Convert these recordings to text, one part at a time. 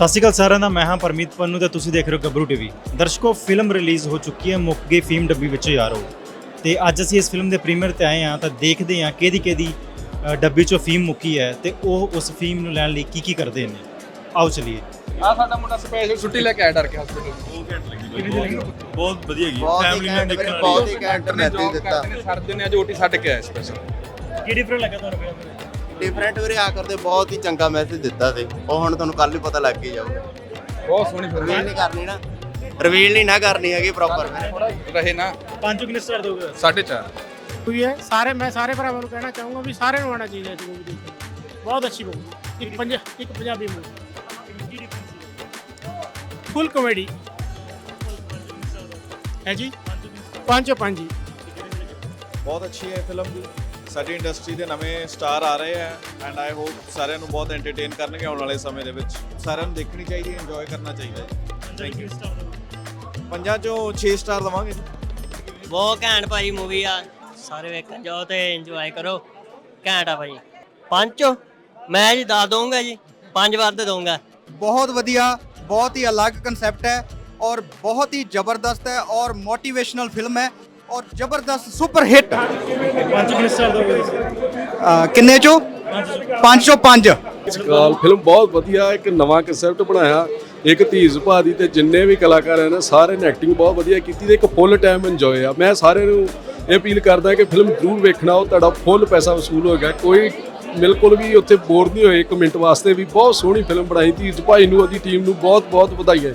ਸਤਿ ਸ਼੍ਰੀ ਅਕਾਲ ਸਾਰਿਆਂ ਦਾ ਮੈਂ ਹਾਂ ਪਰਮੀਤ ਪੰਨੂ ਤੇ ਤੁਸੀਂ ਦੇਖ ਰਹੇ ਹੋ ਗੱਭਰੂ ਟੀਵੀ। ਦਰਸ਼ਕੋ ਫਿਲਮ ਰਿਲੀਜ਼ ਹੋ ਚੁੱਕੀ ਹੈ ਮੁੱਕ ਗਈ ਫੀਮ ਡੱਬੀ ਵਿੱਚ ਯਾਰੋ। ਤੇ ਅੱਜ ਅਸੀਂ ਇਸ ਫਿਲਮ ਦੇ ਪ੍ਰੀਮੀਅਰ ਤੇ ਆਏ ਹਾਂ ਤਾਂ ਦੇਖਦੇ ਹਾਂ ਕਿਹਦੀ ਕਿਹਦੀ ਡੱਬੀ ਚੋਂ ਫੀਮ ਮੁੱਕੀ ਹੈ ਤੇ ਉਹ ਉਸ ਫੀਮ ਨੂੰ ਲੈਣ ਲਈ ਕੀ ਕੀ ਕਰਦੇ ਨੇ। ਆਓ ਚਲਿਏ। ਆ ਸਾਡਾ ਮੁੰਡਾ ਸਪੈਸ਼ਲ ਛੁੱਟੀ ਲੈ ਕੇ ਆਇਆ ਡਰ ਕੇ ਹਸਪੀਟਲ ਬਹੁਤ ਵਧੀਆ ਗਈ ਬਹੁਤ ਹੀ ਘੈਂਟ ਵੀਰੇ, ਬਹੁਤ ਹੀ ਘੈਂਟ ਦਿੱਤਾ। ਸਰਦੇ ਨੇ ਅੱਜ ਓਟੀ ਛੱਡ ਕੇ ਆਇਆ ਸਪੈਸ਼ਲ ਕੀ ਡਿਫਰੈਂਟ ਲੱਗਾ ਤੁਹਾਨੂੰ? ਡਿਫਰੈਂਟ ਵੀਰੇ ਆ ਕਰਦੇ ਬਹੁਤ ਹੀ ਚੰਗਾ ਮੈਸੇਜ ਦਿੱਤਾ ਸੀ। ਉਹ ਹੁਣ ਤੁਹਾਨੂੰ ਕੱਲ ਹੀ ਪਤਾ ਲੱਗ ਹੀ ਜਾਊਗਾ। ਬਹੁਤ ਸੋਹਣੀ ਫਿਲਮ ਰਿਵੀਲ ਨਹੀਂ ਕਰਨੀ ਨਾ। ਰਿਵੀਲ ਨਹੀਂ ਨਾ ਕਰਨੀ ਹੈਗੀ ਪ੍ਰੋਪਰ ਰਹੇ ਨਾ ਪੰਜ ਕਿੰਨੇ ਸਟਾਰ ਦੋਗੇ 4.5 ਹੋਈ ਹੈ? ਸਾਰੇ ਮੈਂ ਸਾਰੇ ਭਰਾਵਾਂ ਨੂੰ ਕਹਿਣਾ ਚਾਹੂੰਗਾ ਵੀ ਸਾਰਿਆਂ ਨੂੰ ਆਉਣਾ ਚਾਹੀਦਾ ਇਸ ਮੂਵੀ ਦੇਖਣ ਬਹੁਤ ਅੱਛੀ ਮੂਵੀ ਇੱਕ ਪੰਜ ਇੱਕ ਪੰਜਾਬੀ ਮੂਵੀ ਫੁੱਲ ਕਾਮੇਡੀ ਹੈ ਜੀ? ਪੰਜ ਪੰਜ। ਬਹੁਤ ਅੱਛੀ ਹੈ ਫਿਲਮ ਦੀ ਸਾਡੀ ਇੰਡਸਟਰੀ ਦੇ ਨਵੇਂ ਸਟਾਰ ਆ ਰਹੇ ਆ ਐਂਡ ਆਈ ਹੋਪ ਸਾਰਿਆਂ ਨੂੰ ਬਹੁਤ ਐਂਟਰਟੇਨ ਕਰਨਗੇ ਆਉਣ ਵਾਲੇ ਸਮੇਂ ਦੇ ਵਿੱਚ। ਸਾਰਿਆਂ ਨੂੰ ਦੇਖਣੀ ਚਾਹੀਦੀ ਹੈ ਇੰਜੋਏ ਕਰਨਾ ਚਾਹੀਦਾ ਹੈ। ਥੈਂਕ ਯੂ ਪੰਜਾਂ ਚੋਂ 6 ਸਟਾਰ ਦਵਾਂਗੇ ਬਹੁਤ ਘੈਂਟ ਭਾਜੀ ਮੂਵੀ ਆ। ਸਾਰੇ ਵੇਖਣ ਜਾਓ ਤੇ ਇੰਜੋਏ ਕਰੋ। ਘੈਂਟ ਆ ਭਾਜੀ। ਪੰਜੋ ਮੈਂ ਜੀ ਦੱਸ ਦਊਂਗਾ ਜੀ। ਪੰਜ ਵਾਰ ਤੇ ਦਊਂਗਾ। ਬਹੁਤ ਵਧੀਆ ਬਹੁਤ ਹੀ ਅਲੱਗ ਕਨਸੈਪਟ ਹੈ ਔਰ ਬਹੁਤ ਹੀ ਜ਼ਬਰਦਸਤ ਹੈ ਔਰ ਮੋਟੀਵੇਸ਼ਨਲ ਫਿਲਮ ਹੈ। ਔਰ ਜ਼ਬਰਦਸਤ ਸੁਪਰ ਹਿੱਟ। ਪੰਜ ਮਿਨਿਸਟਰ ਦਾ ਕਿੰਨੇ ਚੋਂ? 5 ਚੋਂ 5 ਕਾਲ ਫਿਲਮ ਬਹੁਤ ਵਧੀਆ ਇੱਕ ਨਵਾਂ ਕਨਸੈਪਟ ਬਣਾਇਆ। ਇੱਕ ਧੀਜ਼ ਭਾਦੀ ਤੇ ਜਿੰਨੇ ਵੀ ਕਲਾਕਾਰ ਹਨ ਸਾਰੇ ਨੇ ਐਕਟਿੰਗ ਬਹੁਤ ਵਧੀਆ ਕੀਤੀ ਤੇ ਇੱਕ ਫੁੱਲ ਟਾਈਮ ਇੰਜੋਏ ਆ। ਮੈਂ ਸਾਰਿਆਂ ਨੂੰ ਇਹ ਅਪੀਲ ਕਰਦਾ ਕਿ ਫਿਲਮ ਜ਼ਰੂਰ ਵੇਖਣਾ ਉਹ ਤੁਹਾਡਾ ਫੁੱਲ ਪੈਸਾ ਵਸੂਲ ਹੋਏਗਾ। ਕੋਈ ਬਿਲਕੁਲ ਵੀ ਉੱਥੇ ਬੋਰ ਨਹੀਂ ਹੋਏ। ਇੱਕ ਮਿੰਟ ਵਾਸਤੇ ਵੀ ਬਹੁਤ ਸੋਹਣੀ ਫਿਲਮ ਬਣਾਈ। ਧੀਜ਼ ਭਾਈ ਨੂੰ ਉਹਦੀ ਟੀਮ ਨੂੰ ਬਹੁਤ ਬਹੁਤ ਵਧਾਈ ਹੈ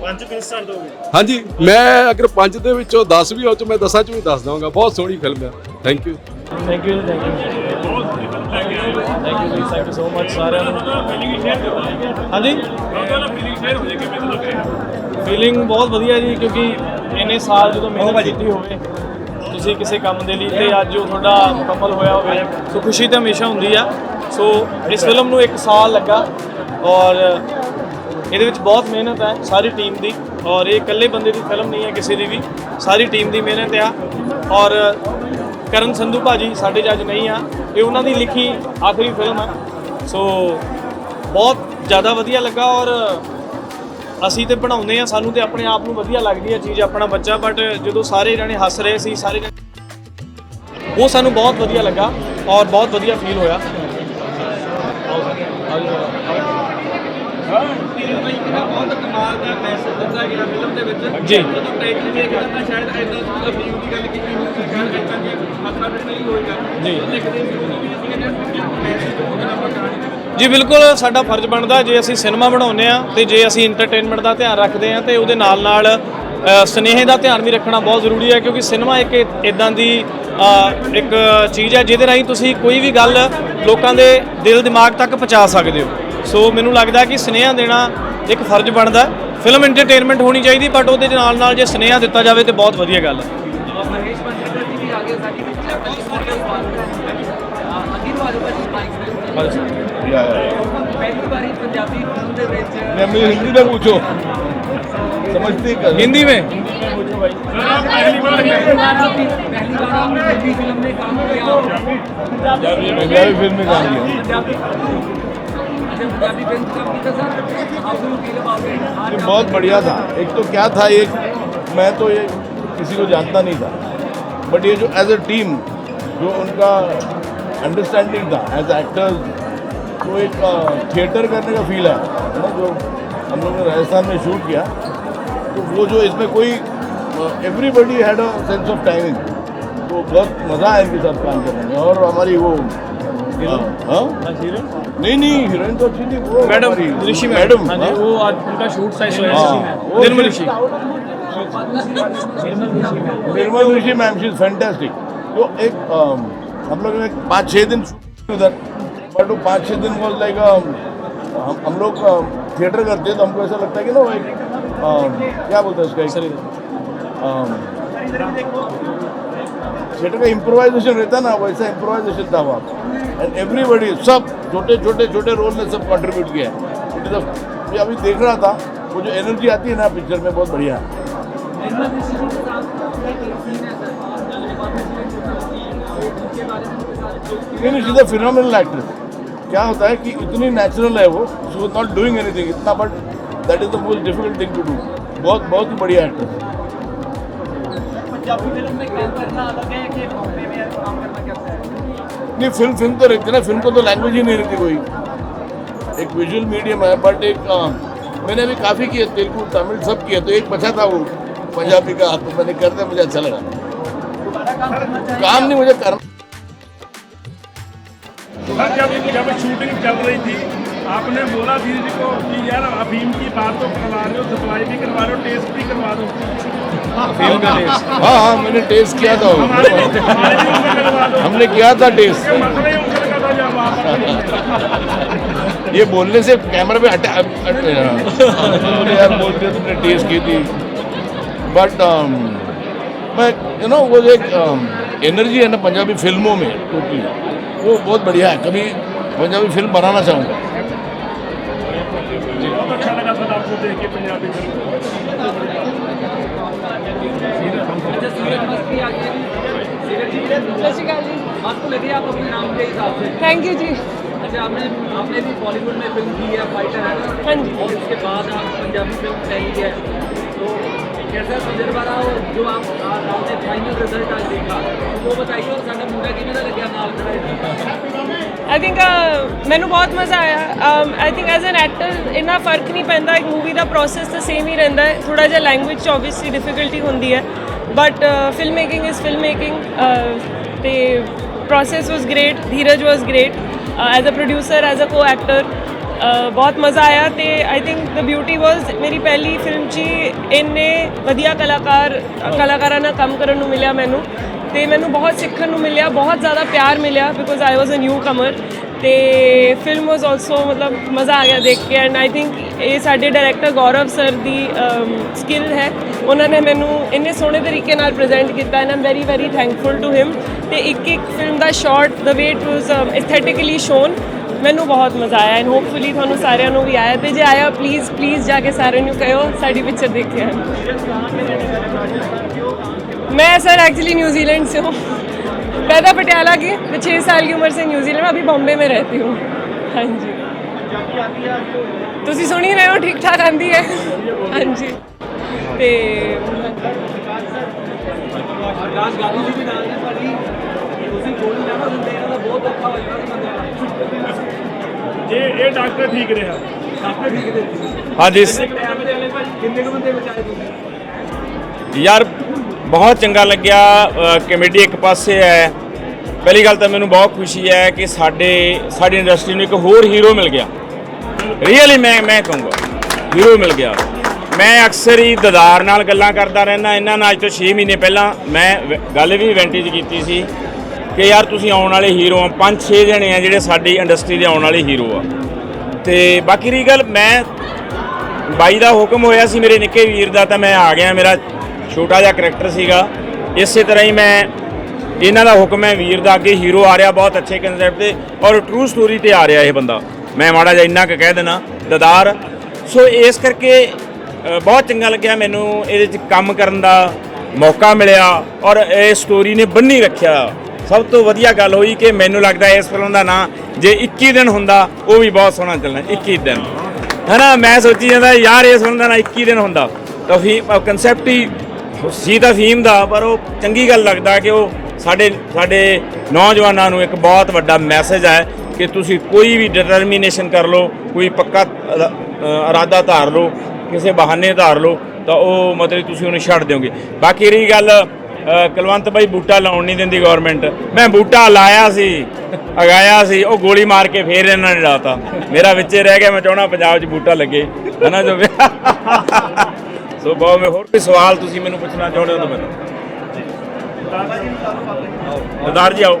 ਪੰਜ ਦੋਗੇ ਹਾਂਜੀ ਮੈਂ ਅਗਰ ਪੰਜ ਦੇ ਵਿੱਚੋਂ 10 ਵੀ ਹੋ ਚ ਮੈਂ 10 ਚ ਵੀ ਦੱਸ ਦਵਾਂਗਾ। ਬਹੁਤ ਸੋਹਣੀ ਫਿਲਮ ਹੈ thank you thank you thank you thank you thank you so much ਸਾਰਿਆਂ ਨੂੰ। ਹਾਂਜੀ? ਫੀਲਿੰਗ ਬਹੁਤ ਵਧੀਆ ਜੀ ਕਿਉਂਕਿ ਇੰਨੇ ਸਾਲ ਜਦੋਂ ਮਿਹਨਤ ਕੀਤੀ ਹੋਵੇ ਤੁਸੀਂ ਕਿਸੇ ਕੰਮ ਦੇ ਲਈ ਤੇ ਅੱਜ ਉਹ ਤੁਹਾਡਾ ਮੁਕੰਮਲ ਹੋਇਆ ਹੋਵੇ। ਸੋ ਖੁਸ਼ੀ ਤਾਂ ਹਮੇਸ਼ਾ ਹੁੰਦੀ ਆ। ਸੋ ਇਸ ਫਿਲਮ ਨੂੰ 1 ਸਾਲ ਲੱਗਾ ਔਰ ਇਹਦੇ ਵਿੱਚ ਬਹੁਤ ਮਿਹਨਤ ਹੈ, ਸਾਰੀ ਟੀਮ ਦੀ। ਔਰ ਇਹ ਇਕੱਲੇ ਬੰਦੇ ਦੀ ਫਿਲਮ ਨਹੀਂ ਹੈ, ਕਿਸੇ ਦੀ ਵੀ। ਸਾਰੀ ਟੀਮ ਦੀ ਮਿਹਨਤ ਆ। ਔਰ ਕਰਨ ਸੰਧੂ ਭਾਜੀ ਸਾਡੇ ਜੱਜ ਨਹੀਂ ਆ। ਇਹ ਉਹਨਾਂ ਦੀ ਲਿਖੀ ਆਖਰੀ ਫਿਲਮ ਹੈ ਸੋ ਬਹੁਤ ਜ਼ਿਆਦਾ ਵਧੀਆ ਲੱਗਾ ਔਰ ਅਸੀਂ ਤੇ ਬਣਾਉਂਦੇ ਆ, ਸਾਨੂੰ ਤੇ ਆਪਣੇ ਆਪ ਨੂੰ ਵਧੀਆ ਲੱਗਦੀ ਹੈ ਚੀਜ਼, ਆਪਣਾ ਬੱਚਾ। ਬਟ ਜਦੋਂ ਸਾਰੇ ਜਣੇ ਹੱਸ ਰਹੇ ਸੀ, ਸਾਰੇ ਜਣੇ ਉਹ ਸਾਨੂੰ ਬਹੁਤ ਵਧੀਆ ਲੱਗਾ ਔਰ ਬਹੁਤ ਵਧੀਆ ਫੀਲ ਹੋਇਆ। ਬਹੁਤ ਕਮਾਲ ਦਾ ਮੈਸੇਜ ਦਿੱਤਾ ਗਿਆ ਫਿਲਮ ਦੇ ਵਿੱਚ। ਜੀ। ਜਦੋਂ ਟ੍ਰੇਲਰ ਦੇਖਦਾ ਤਾਂ ਸ਼ਾਇਦ ਐਦਾਂ ਮਤਲਬ ਫਿਲਮ ਦੀ ਗੱਲ ਕੀਤੀ ਹੋਈ ਸ਼ਾਇਦ ਐਦਾਂ ਦੀ ਮਸਲਾ ਨਹੀਂ ਹੋਏਗਾ ਜੀ। ਲਿਖਦੇ ਸੀ ਉਹ ਵੀ ਅਸੀਂ ਕਹਿੰਦੇ ਮੈਸੇਜ ਹੋਣਾ ਆਪਾਂ ਕਹਾਣੀ ਦੇ ਜੀ ਬਿਲਕੁਲ ਸਾਡਾ ਫਰਜ਼ ਬਣਦਾ ਜੇ ਅਸੀਂ ਸਿਨੇਮਾ ਬਣਾਉਂਦੇ ਆ ਤੇ ਜੇ ਅਸੀਂ ਐਂਟਰਟੇਨਮੈਂਟ ਦਾ ਧਿਆਨ ਰੱਖਦੇ ਆ ਤੇ ਉਹਦੇ ਨਾਲ ਨਾਲ ਸੁਨੇਹੇ ਦਾ ਧਿਆਨ ਵੀ ਰੱਖਣਾ ਬਹੁਤ ਜ਼ਰੂਰੀ ਹੈ ਕਿਉਂਕਿ ਸਿਨੇਮਾ ਇੱਕ ਇਦਾਂ ਦੀ ਇੱਕ ਚੀਜ਼ ਹੈ ਜਿਹਦੇ ਰਾਹੀਂ ਤੁਸੀਂ ਕੋਈ ਵੀ ਗੱਲ ਲੋਕਾਂ ਦੇ ਦਿਲ ਦਿਮਾਗ ਤੱਕ ਪਹੁੰਚਾ ਸਕਦੇ ਹੋ। ਸੋ ਮੈਨੂੰ ਲੱਗਦਾ ਕਿ ਸੁਨੇਹਾ ਦੇਣਾ ਇੱਕ ਫਰਜ਼ ਬਣਦਾ ਫਿਲਮ ਐਂਟਰਟੇਨਮੈਂਟ ਹੋਣੀ ਚਾਹੀਦੀ ਬਟ ਉਹਦੇ ਨਾਲ ਨਾਲ ਜੇ ਸੁਨੇਹਾ ਦਿੱਤਾ ਜਾਵੇ ਤੇ ਬਹੁਤ ਵਧੀਆ ਗੱਲ ਹੈ मैं हिंदी में पूछो समझते कर हिंदी में पंजाबी फिल्म में काम किया ये बहुत बढ़िया था। एक तो क्या था ये, मैं तो ये किसी को जानता नहीं था। बट ये जो एज अ टीम जो उनका अंडरस्टैंडिंग था एज एक्टर्स तो एक थिएटर करने का फील है। ना, जो हम लोग ने राजस्थान में शूट किया। तो वो जो इसमें कोई everybody had a sense of timing तो बहुत मज़ा आया इनके साथ काम करने में। और हमारी वो? नहीं नहीं हीरोइन तो अच्छी थी वो मैडम ऋषि मैडम। हाँ जी हाँ? वो आज उनका शूट साइज़ हाँ, Nirmal Rishi. Nirmal Rishi ma'am. She fantastic तो एक हम लोग ने पाँच छः दिन उधर। बट वो पाँच छः दिन वॉज़ लाइक हम हम लोग थिएटर करते हैं तो हमको ऐसा लगता है कि ना वो एक क्या बोलते हैं उसका एक थिएटर का इम्प्रोवाइजेशन रहता ना वैसा इम्प्रोवाइजेशन था वहाँ। एंड एवरीबडी सब छोटे छोटे छोटे रोल ने सब कंट्रीब्यूट किया है। इट इज़ अभी देख रहा था, वो जो एनर्जी आती है ना पिक्चर में, बहुत बढ़िया है। नहीं शी फिनोमिनल एक्ट्रेस क्या होता है कि इतनी नेचुरल है वो सो नॉट डूइंग एनीथिंग इतना but that is the most difficult thing to do बहुत बहुत ही बढ़िया एक्टर नहीं फ़िल्म फ़िल्म फ़िल्म तो रहती है ना फ़िल्म को तो लैंग्वेज ही नहीं रहती कोई। एक विजुअल मीडियम है बट एक अ, मैंने अभी काफ़ी किया तेलुगु तमिल सब किया तो एक बचा था वो पंजाबी का तो मैंने कर दिया मुझे अच्छा लगा। काम नहीं मुझे करना। शूटिंग चल रही थी आपने बोला दीदी जी को कि यार की बात तो करवा रहे हो सप्लाई भी करवा रहे हो टेस्ट भी करवा दो हाँ हाँ मैंने टेस्ट किया था हमने किया था टेस्ट ये बोलने से कैमरा पे हटा यार बोल दिया तुमने टेस्ट की थी। बट मैं यू नो वो एक एनर्जी है ना पंजाबी फ़िल्मों में टोटली वो बहुत बढ़िया है। कभी पंजाबी फ़िल्म बनाना चाहूँगा थैंक यू जी अच्छा आपने आपने भी बॉलीवुड में फ़िल्म की है फाइटर है हाँ जी। हाँ और उसके बाद आप पंजाबी फ़िल्म सही है तो कैसा तजर्बा रहा हो जो। आप आपने फाइनल रिज़ल्ट आज देखा वो बताइए और साढ़ा मुंडा कि लगे नाल खड़ा ਆਈ ਥਿੰਕ uh, ਮੈਨੂੰ ਬਹੁਤ ਮਜ਼ਾ ਆਇਆ। I think as an actor ਇੰਨਾ ਫ਼ਰਕ ਨਹੀਂ ਪੈਂਦਾ, ਇੱਕ ਮੂਵੀ ਦਾ ਪ੍ਰੋਸੈਸ ਤਾਂ ਸੇਮ ਹੀ ਰਹਿੰਦਾ ਹੈ। ਥੋੜਾ ਜਿਹਾ ਲੈਂਗੁਏਜ 'ਚ ਆਬਵੀਅਸਲੀ ਡਿਫਿਕਲਟੀ ਹੁੰਦੀ ਹੈ। But film making is film making ਤੇ process was great Dheeraj was great as a producer as a co actor ਬਹੁਤ ਮਜ਼ਾ ਆਇਆ। ਤੇ ਆਈ ਥਿੰਕ ਦ ਬਿਊਟੀ ਵਾਸ ਮੇਰੀ ਪਹਿਲੀ ਫਿਲਮ 'ਚ ਹੀ ਇੰਨੇ ਵਧੀਆ ਕਲਾਕਾਰ, ਕਲਾਕਾਰਾਂ ਨਾਲ ਕੰਮ ਕਰਨ ਨੂੰ ਮਿਲਿਆ ਮੈਨੂੰ। ਤੇ ਮੈਨੂੰ ਬਹੁਤ ਸਿੱਖਣ ਨੂੰ ਮਿਲਿਆ, ਬਹੁਤ ਜ਼ਿਆਦਾ ਪਿਆਰ ਮਿਲਿਆ because I was a new ਕਮਰ ਤੇ ਫਿਲਮ ਵਾਸ ਆਲਸੋ ਮਤਲਬ ਮਜ਼ਾ ਆ ਗਿਆ ਦੇਖ ਕੇ ਐਂਡ ਆਈ ਥਿੰਕ ਇਹ ਸਾਡੇ ਡਾਇਰੈਕਟਰ ਗੌਰਵ ਸਰ ਦੀ ਸਕਿੱਲ ਹੈ। ਉਹਨਾਂ ਨੇ ਮੈਨੂੰ ਇੰਨੇ ਸੋਹਣੇ ਤਰੀਕੇ ਨਾਲ ਪ੍ਰੈਜ਼ੈਂਟ ਕੀਤਾ and am very very thankful to him ਤੇ ਇੱਕ ਇੱਕ film the shot the way it was aesthetically shown ਮੈਨੂੰ ਬਹੁਤ ਮਜ਼ਾ ਆਇਆ ਐਂਡ ਹੋਪਫੁਲੀ ਤੁਹਾਨੂੰ ਸਾਰਿਆਂ ਨੂੰ ਵੀ ਆਇਆ ਤੇ ਜੇ ਆਇਆ ਪਲੀਜ਼ ਪਲੀਜ਼ ਜਾ ਕੇ ਸਾਰਿਆਂ ਨੂੰ ਕਹਿਓ, ਸਾਡੀ ਪਿਕਚਰ ਦੇਖਿਆ। मैं सर एक्चुअली न्यूजीलैंड से हूँ पैदा पटियाला की मैं छः साल की उम्र से न्यूजीलैंड में अभी बॉम्बे में रहती हूँ हाँ जी ਤੁਸੀਂ ਸੁਣ ਹੀ ਰਹੇ ਹੋ ਠੀਕ ਠਾਕ ਆਂਦੀ ਹੈ ਹਾਂਜੀ ਤੇ ਅਰਦਾਸ ਗਾਂਧੀ ਜੀ ਦੇ ਨਾਲ ਨੇ ਸਾਡੀ ਤੁਸੀਂ ਗੋਲੀ ਨਾ ਦਿੰਦੇ ਇਹਨਾਂ ਦਾ ਬਹੁਤ ਔਖਾ ਹੋ ਜਾਣਾ ਜੇ ਇਹ ਡਾਕਟਰ ਠੀਕ ਰਿਹਾ ਡਾਕਟਰ ਠੀਕ ਰਹੇ ਹਾਂਜੀ ਟਾਈਮ ਦੇ ਵਾਲੇ ਭਾਜੀ ਕਿੰਨੇ ਕੁ ਬੰਦੇ ਬਚਾਏ ਤੁਸੀਂ ਯਾਰ ਬਹੁਤ ਚੰਗਾ ਲੱਗਿਆ ਅ, ਕਮੇਡੀ ਇੱਕ ਪਾਸੇ ਹੈ। ਪਹਿਲੀ ਗੱਲ ਤਾਂ ਮੈਨੂੰ ਬਹੁਤ ਖੁਸ਼ੀ ਹੈ ਕਿ ਸਾਡੇ ਸਾਡੀ ਇੰਡਸਟਰੀ ਨੂੰ ਇੱਕ ਹੋਰ ਹੀਰੋ ਮਿਲ ਗਿਆ। ਰੀਅਲੀ ਮੈਂ ਮੈਂ ਕਹੂੰਗਾ ਹੀਰੋ ਮਿਲ ਗਿਆ। ਮੈਂ ਅਕਸਰ ਹੀ ਦਦਾਰ ਨਾਲ ਗੱਲਾਂ ਕਰਦਾ ਰਹਿੰਦਾ ਇਹਨਾਂ ਨਾਲ ਅੱਜ ਤੋਂ 6 ਮਹੀਨੇ ਪਹਿਲਾਂ ਮੈਂ ਗੱਲ ਵੀ ਇਵੈਂਟੀ 'ਚ ਕੀਤੀ ਸੀ ਕਿ ਯਾਰ ਤੁਸੀਂ ਆਉਣ ਵਾਲੇ ਹੀਰੋ ਆ ਪੰਜ ਛੇ ਜਣੇ ਆ ਜਿਹੜੇ ਸਾਡੀ ਇੰਡਸਟਰੀ ਦੇ ਆਉਣ ਵਾਲੇ ਹੀਰੋ ਆ। ਤੇ ਬਾਕੀ ਰਹੀ ਗੱਲ ਮੈਂ ਬਾਈ ਦਾ ਹੁਕਮ ਹੋਇਆ ਸੀ ਮੇਰੇ ਨਿੱਕੇ ਵੀਰ ਦਾ ਤਾਂ ਮੈਂ ਆ ਗਿਆ ਮੇਰਾ ਛੋਟਾ ਜਿਹਾ ਕਰੈਕਟਰ ਸੀਗਾ। ਇਸੇ ਤਰ੍ਹਾਂ ਹੀ ਮੈਂ ਇਹਨਾਂ ਦਾ ਹੁਕਮ ਹੈ ਵੀਰ ਦਾ ਅੱਗੇ ਹੀਰੋ ਆ ਰਿਹਾ, ਬਹੁਤ ਅੱਛੇ ਕਨਸੈਪਟ ਤੇ ਔਰ ਟਰੂ ਸਟੋਰੀ ਤੇ ਆ ਰਿਹਾ ਇਹ ਬੰਦਾ। ਮੈਂ ਮਾੜਾ ਜਿਹਾ ਇੰਨਾ ਕੁ ਕਹਿ ਦੇਣਾ ਦਦਾਰ। ਸੋ ਇਸ ਕਰਕੇ ਬਹੁਤ ਚੰਗਾ ਲੱਗਿਆ ਮੈਨੂੰ ਇਹਦੇ 'ਚ ਕੰਮ ਕਰਨ ਦਾ ਮੌਕਾ ਮਿਲਿਆ ਔਰ ਇਹ ਸਟੋਰੀ ਨੇ ਬੰਨੀ ਰੱਖਿਆ। ਸਭ ਤੋਂ ਵਧੀਆ ਗੱਲ ਹੋਈ ਕਿ ਮੈਨੂੰ ਲੱਗਦਾ ਇਸ ਫਿਲਮ ਦਾ ਨਾਂ ਜੇ 21 ਦਿਨ ਹੁੰਦਾ, ਉਹ ਵੀ ਬਹੁਤ ਸੋਹਣਾ ਚੱਲਣਾ 21 ਦਿਨ। ਹਨਾ, ਮੈਂ ਸੋਚੀ ਜਾਂਦਾ ਯਾਰ ਇਸ ਫਿਲਮ ਦਾ ਨਾਂ 21 ਦਿਨ ਹੁੰਦਾ। ਤਾਂ ਫਿਰ ਕਨਸੈਪਟ ਹੀ ਸੀ ਤਾਂ ਫੀਮ ਦਾ ਪਰ ਉਹ ਚੰਗੀ ਗੱਲ ਲੱਗਦਾ ਕਿ ਉਹ ਸਾਡੇ ਸਾਡੇ ਨੌਜਵਾਨਾਂ ਨੂੰ ਇੱਕ ਬਹੁਤ ਵੱਡਾ ਮੈਸੇਜ ਹੈ ਕਿ ਤੁਸੀਂ ਕੋਈ ਵੀ ਡਿਟਰਮੀਨੇਸ਼ਨ ਕਰ ਲਓ ਕੋਈ ਪੱਕਾ ਇਰਾਦਾ ਧਾਰ ਲਓ ਕਿਸੇ ਬਹਾਨੇ ਧਾਰ ਲਓ ਤਾਂ ਉਹ ਮਤਲਬ ਤੁਸੀਂ ਉਹਨੂੰ ਛੱਡ ਦਿਓਗੇ। ਬਾਕੀ ਰਹੀ ਗੱਲ ਅ, ਕੁਲਵੰਤ ਬਾਈ ਬੂਟਾ ਲਾਉਣ ਨਹੀਂ ਦਿੰਦੀ ਗਵਰਨਮੈਂਟ ਮੈਂ ਬੂਟਾ ਲਾਇਆ ਸੀ ਅਗਾਇਆ ਸੀ ਉਹ ਗੋਲੀ ਮਾਰ ਕੇ ਫੇਰ ਇਹਨਾਂ ਨੇ ਲਾਤਾ। ਮੇਰਾ ਵਿੱਚੇ ਰਹਿ ਗਿਆ ਮੈਂ ਚਾਹਣਾ ਪੰਜਾਬ 'ਚ ਬੂਟਾ ਲੱਗੇ। ਹਨਾ ਜੋ ਸੋ ਬਹੁਤ ਮੈਂ ਹੋਰ ਕੋਈ ਸਵਾਲ ਤੁਸੀਂ ਮੈਨੂੰ ਪੁੱਛਣਾ ਚਾਹੁੰਦੇ ਹੋ ਤਾਂ ਮੈਨੂੰ। ਸਰਦਾਰ ਜੀ ਆਓ।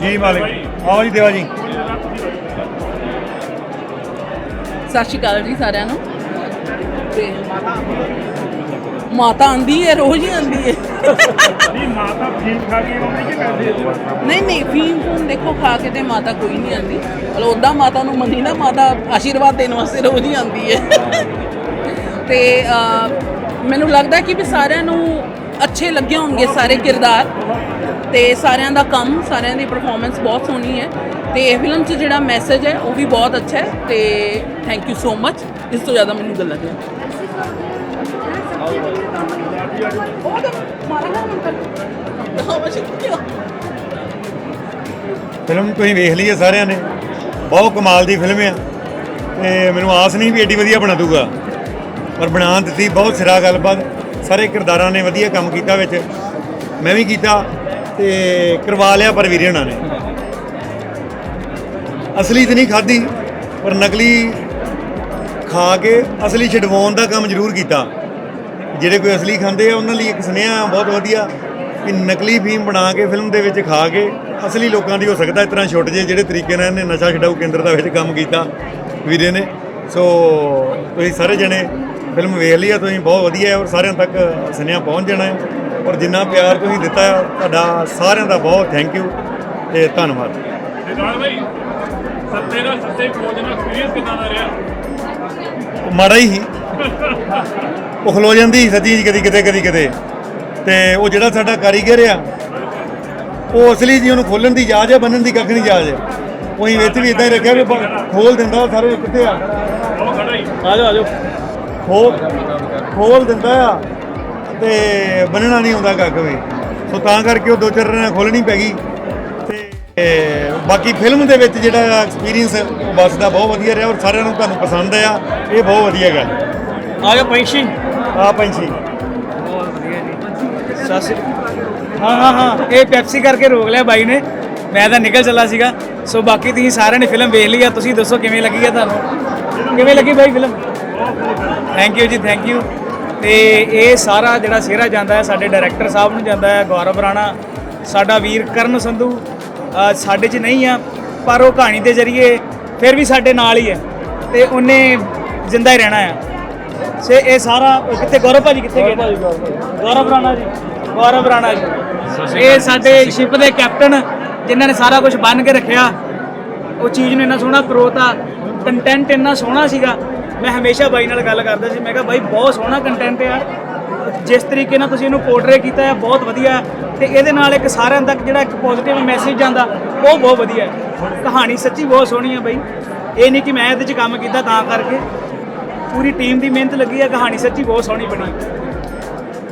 ਜੀ ਮਾਲਿਕ ਆਓ ਜੀ ਦੇਵਾ ਜੀ। ਸਤਿ ਸ਼੍ਰੀ ਅਕਾਲ ਜੀ ਸਾਰਿਆਂ ਨੂੰ। ਤੇ ਮਾਤਾ ਆਂਦੀ ਹੈ ਰੋਜ਼ ਹੀ ਆਂਦੀ ਹੈ ਨਹੀਂ ਮਾਤਾ ਫੀਮ ਖਾ ਕੇ ਆਉਂਦੀ ਕਿ ਵੈਸੇ ਨਹੀਂ ਨਹੀਂ ਫੀਮ ਫੂਮ ਦੇਖੋ ਖਾ ਕੇ ਤੇ ਮਾਤਾ ਕੋਈ ਨਹੀਂ ਆਂਦੀ। ਉਦਾਂ ਮਾਤਾ ਨੂੰ ਮੰਨੀ ਨਾ ਮਾਤਾ ਆਸ਼ੀਰਵਾਦ ਦੇਣ ਵਾਸਤੇ ਰੋਜ਼ ਹੀ ਆਂਦੀ ਹੈ ਤੇ ਮੈਨੂੰ ਲੱਗਦਾ ਕਿ ਵੀ ਸਾਰਿਆਂ ਨੂੰ ਅੱਛੇ ਲੱਗੇ ਹੋਣਗੇ ਸਾਰੇ ਕਿਰਦਾਰ। ਤੇ ਸਾਰਿਆਂ ਦਾ ਕੰਮ, ਸਾਰਿਆਂ ਦੀ ਪਰਫਾਰਮੈਂਸ ਬਹੁਤ ਸੋਹਣੀ ਹੈ। ਤੇ ਇਹ ਫਿਲਮ 'ਚ ਜਿਹੜਾ ਮੈਸੇਜ ਹੈ, ਉਹ ਵੀ ਬਹੁਤ ਅੱਛਾ ਹੈ। ਤੇ ਥੈਂਕ ਯੂ ਸੋ ਮੱਚ ਇਸ ਤੋਂ ਜ਼ਿਆਦਾ ਮੈਨੂੰ ਗੱਲਾਂ ਨਹੀਂ। ਫਿਲਮ ਤੁਸੀਂ ਵੇਖ ਲਈ ਹੈ ਸਾਰਿਆਂ ਨੇ। ਬਹੁਤ ਕਮਾਲ ਦੀ ਫਿਲਮ ਆ। ਤੇ ਮੈਨੂੰ ਆਸ ਨਹੀਂ ਵੀ ਏਡੀ ਵਧੀਆ ਬਣਾ ਦੂਗਾ। ਪਰ ਬਣਾ ਦਿੱਤੀ, ਬਹੁਤ ਸਿਰਾ ਗੱਲਬਾਤ। ਸਾਰੇ ਕਿਰਦਾਰਾਂ ਨੇ ਵਧੀਆ ਕੰਮ ਕੀਤਾ ਵਿੱਚ। ਮੈਂ ਵੀ ਕੀਤਾ ਤੇ ਕਰਵਾ ਲਿਆ ਪਰ ਵੀਰੇ ਉਹਨਾਂ ਨੇ। ਅਸਲੀ ਤੇ ਨਹੀਂ ਖਾਧੀ, ਪਰ ਨਕਲੀ ਖਾ ਕੇ ਅਸਲੀ ਛਡਵਾਉਣ ਦਾ ਕੰਮ ਜ਼ਰੂਰ ਕੀਤਾ। ਜਿਹੜੇ ਕੋਈ ਅਸਲੀ ਖਾਂਦੇ ਆ, ਉਹਨਾਂ ਲਈ ਇੱਕ ਸੁਨੇਹਾ ਬਹੁਤ ਵਧੀਆ ਕਿ ਨਕਲੀ ਫੀਮ ਬਣਾ ਕੇ ਫਿਲਮ ਦੇ ਵਿੱਚ ਖਾ ਕੇ ਅਸਲੀ ਲੋਕਾਂ ਦੀ ਹੋ ਸਕਦਾ ਇਸ ਤਰ੍ਹਾਂ ਛੁੱਟ ਜੇ ਜਿਹੜੇ ਤਰੀਕੇ ਨਾਲ ਇਹਨੇ ਨਸ਼ਾ ਛਡਾਊ ਕੇਂਦਰ ਦਾ ਵਿੱਚ ਕੰਮ ਕੀਤਾ ਵੀਰੇ ਨੇ। ਸੋ ਤੁਸੀਂ ਸਾਰੇ ਜਣੇ ਫਿਲਮ ਵੇਖ ਲਈ ਆ ਤੁਸੀਂ ਬਹੁਤ ਵਧੀਆ ਔਰ ਸਾਰਿਆਂ ਤੱਕ ਸੁਨੇਹਾ ਪਹੁੰਚ ਜਾਣਾ ਹੈ। ਔਰ ਜਿੰਨਾ ਪਿਆਰ ਤੁਸੀਂ ਦਿੱਤਾ ਹੈ ਤੁਹਾਡਾ ਸਾਰਿਆਂ ਦਾ ਬਹੁਤ ਥੈਂਕ ਯੂ ਤੇ ਧੰਨਵਾਦ। ਨਿਦਾਨ ਭਾਈ ਸੱਤੇ ਦਾ ਸੱਤੇ ਪਹੁੰਚਣਾ ਐਕਸਪੀਰੀਅੰਸ ਕਿਦਾਂ ਦਾ ਰਿਹਾ? ਮਾੜਾ ਹੀ ਸੀ। ਉਹ ਖਲੋ ਜਾਂਦੀ ਸੀ ਸੱਜੀ ਕਦੀ ਕਿਤੇ ਕਦੀ ਕਿਤੇ। ਤੇ ਉਹ ਜਿਹੜਾ ਸਾਡਾ ਕਾਰੀਗਰ ਆ ਉਹ ਅਸਲੀ ਜੀ ਉਹਨੂੰ ਖੋਲਣ ਦੀ ਜਾਜ ਹੈ ਬੰਨਣ ਦੀ ਕੱਖ ਨਹੀਂ ਜਾਜ ਹੈ ਉਹੀ ਵਿੱਚ ਵੀ ਇਦਾਂ ਹੀ ਰੱਖਿਆ ਵੀ ਬ- ਖੋਲ ਦਿੰਦਾ ਉਹ ਸਾਰੇ ਕਿੱਥੇ ਆ? ਉਹ ਖੜਾ ਹੀ ਆ ਜਾਓ ਆ ਜਾਓ। ਖੋਲ ਖੋਲ ਦਿੰਦਾ ਆ ਤੇ ਬੰਨਣਾ ਨਹੀਂ ਹੁੰਦਾ ਕੱਖ ਵੀ। ਸੋ ਤਾਂ ਕਰਕੇ ਉਹ ਦੋ ਚਾਰ ਰਨ ਖੋਲਣੀ ਪੈ ਗਈ। ਤੇ ਬਾਕੀ ਫਿਲਮ ਦੇ ਵਿੱਚ ਜਿਹੜਾ ਐਕਸਪੀਰੀਅੰਸ ਬੱਸ ਦਾ ਬਹੁਤ ਵਧੀਆ ਰਿਹਾ ਔਰ ਸਾਰਿਆਂ ਨੂੰ ਤੁਹਾਨੂੰ ਪਸੰਦ ਆ। ਇਹ ਬਹੁਤ ਵਧੀਆ ਗੱਲ। ਆ ਗਿਆ ਪੰਛੀ। ਆ ਪੰਛੀ। ਸਤਿ ਹਾਂ ਹਾਂ ਹਾਂ। ਇਹ ਪੈਪਸੀ ਕਰਕੇ ਰੋਕ ਲਿਆ ਬਾਈ ਨੇ। ਮੈਂ ਤਾਂ ਨਿਕਲ ਚੱਲਾ ਸੀਗਾ। ਸੋ ਬਾਕੀ ਤੁਸੀਂ ਸਾਰਿਆਂ ਨੇ ਫਿਲਮ ਵੇਖ ਲਈ ਆ। ਤੁਸੀਂ ਦੱਸੋ ਕਿਵੇਂ ਲੱਗੀ ਆ ਤੁਹਾਨੂੰ? ਕਿਵੇਂ ਲੱਗੀ ਬਾਈ ਫਿਲਮ ਥੈਂਕ ਯੂ ਜੀ ਥੈਂਕ ਯੂ ਤੇ ਇਹ ਸਾਰਾ ਜਿਹੜਾ ਸਿਹਰਾ ਜਾਂਦਾ ਹੈ ਸਾਡੇ ਡਾਇਰੈਕਟਰ ਸਾਹਿਬ ਨੂੰ ਜਾਂਦਾ ਹੈ ਗੌਰਵ ਰਾਣਾ ਸਾਡਾ ਵੀਰ ਕਰਨ ਸੰਧੂ ਸਾਡੇ 'ਚ ਨਹੀਂ ਆ ਪਰ ਉਹ ਕਹਾਣੀ ਦੇ ਜ਼ਰੀਏ ਫਿਰ ਵੀ ਸਾਡੇ ਨਾਲ ਹੀ ਹੈ ਤੇ ਉਹਨੇ ਜ਼ਿੰਦਾ ਹੀ ਰਹਿਣਾ ਆ। ਸੇ ਇਹ ਸਾਰਾ ਕਿੱਥੇ ਗੌਰਵ ਭਾਜੀ ਕਿੱਥੇ ਗਏ? ਗੌਰਵ ਰਾਣਾ ਜੀ ਗੌਰਵ ਰਾਣਾ ਜੀ। ਇਹ ਸਾਡੇ ਸ਼ਿਪ ਦੇ ਕੈਪਟਨ ਜਿਨ੍ਹਾਂ ਨੇ ਸਾਰਾ ਕੁਝ ਬੰਨ ਕੇ ਰੱਖਿਆ ਉਹ ਚੀਜ਼ ਨੂੰ ਇੰਨਾ ਸੋਹਣਾ ਪਰੋਤਾ ਕੰਟੈਂਟ ਇੰਨਾ ਸੋਹਣਾ ਸੀਗਾ ਮੈਂ ਹਮੇਸ਼ਾ ਬਾਈ ਨਾਲ ਗੱਲ ਕਰਦਾ ਸੀ, ਮੈਂ ਕਿਹਾ ਬਾਈ ਬਹੁਤ ਸੋਹਣਾ ਕੰਟੈਂਟ ਆ। ਜਿਸ ਤਰੀਕੇ ਨਾਲ ਤੁਸੀਂ ਇਹਨੂੰ ਪੋਰਟਰੇ ਕੀਤਾ ਹੈ ਬਹੁਤ ਵਧੀਆ। ਹੈ ਤੇ ਇਹਦੇ ਨਾਲ ਇੱਕ ਸਾਰਿਆਂ ਤੱਕ ਜਿਹੜਾ ਇੱਕ ਪੋਜ਼ਿਟਿਵ ਮੈਸੇਜ ਜਾਂਦਾ ਉਹ ਬਹੁਤ ਵਧੀਆ ਹੈ। ਕਹਾਣੀ ਸੱਚੀ ਬਹੁਤ ਸੋਹਣੀ ਹੈ ਬਾਈ। ਇਹ ਨਹੀਂ ਕਿ ਮੈਂ ਇਹਦੇ 'ਚ ਕੰਮ ਕੀਤਾ ਤਾਂ ਕਰਕੇ। ਪੂਰੀ ਟੀਮ ਦੀ ਮਿਹਨਤ ਲੱਗੀ ਹੈ ਕਹਾਣੀ ਸੱਚੀ ਬਹੁਤ ਸੋਹਣੀ ਬਣੀ।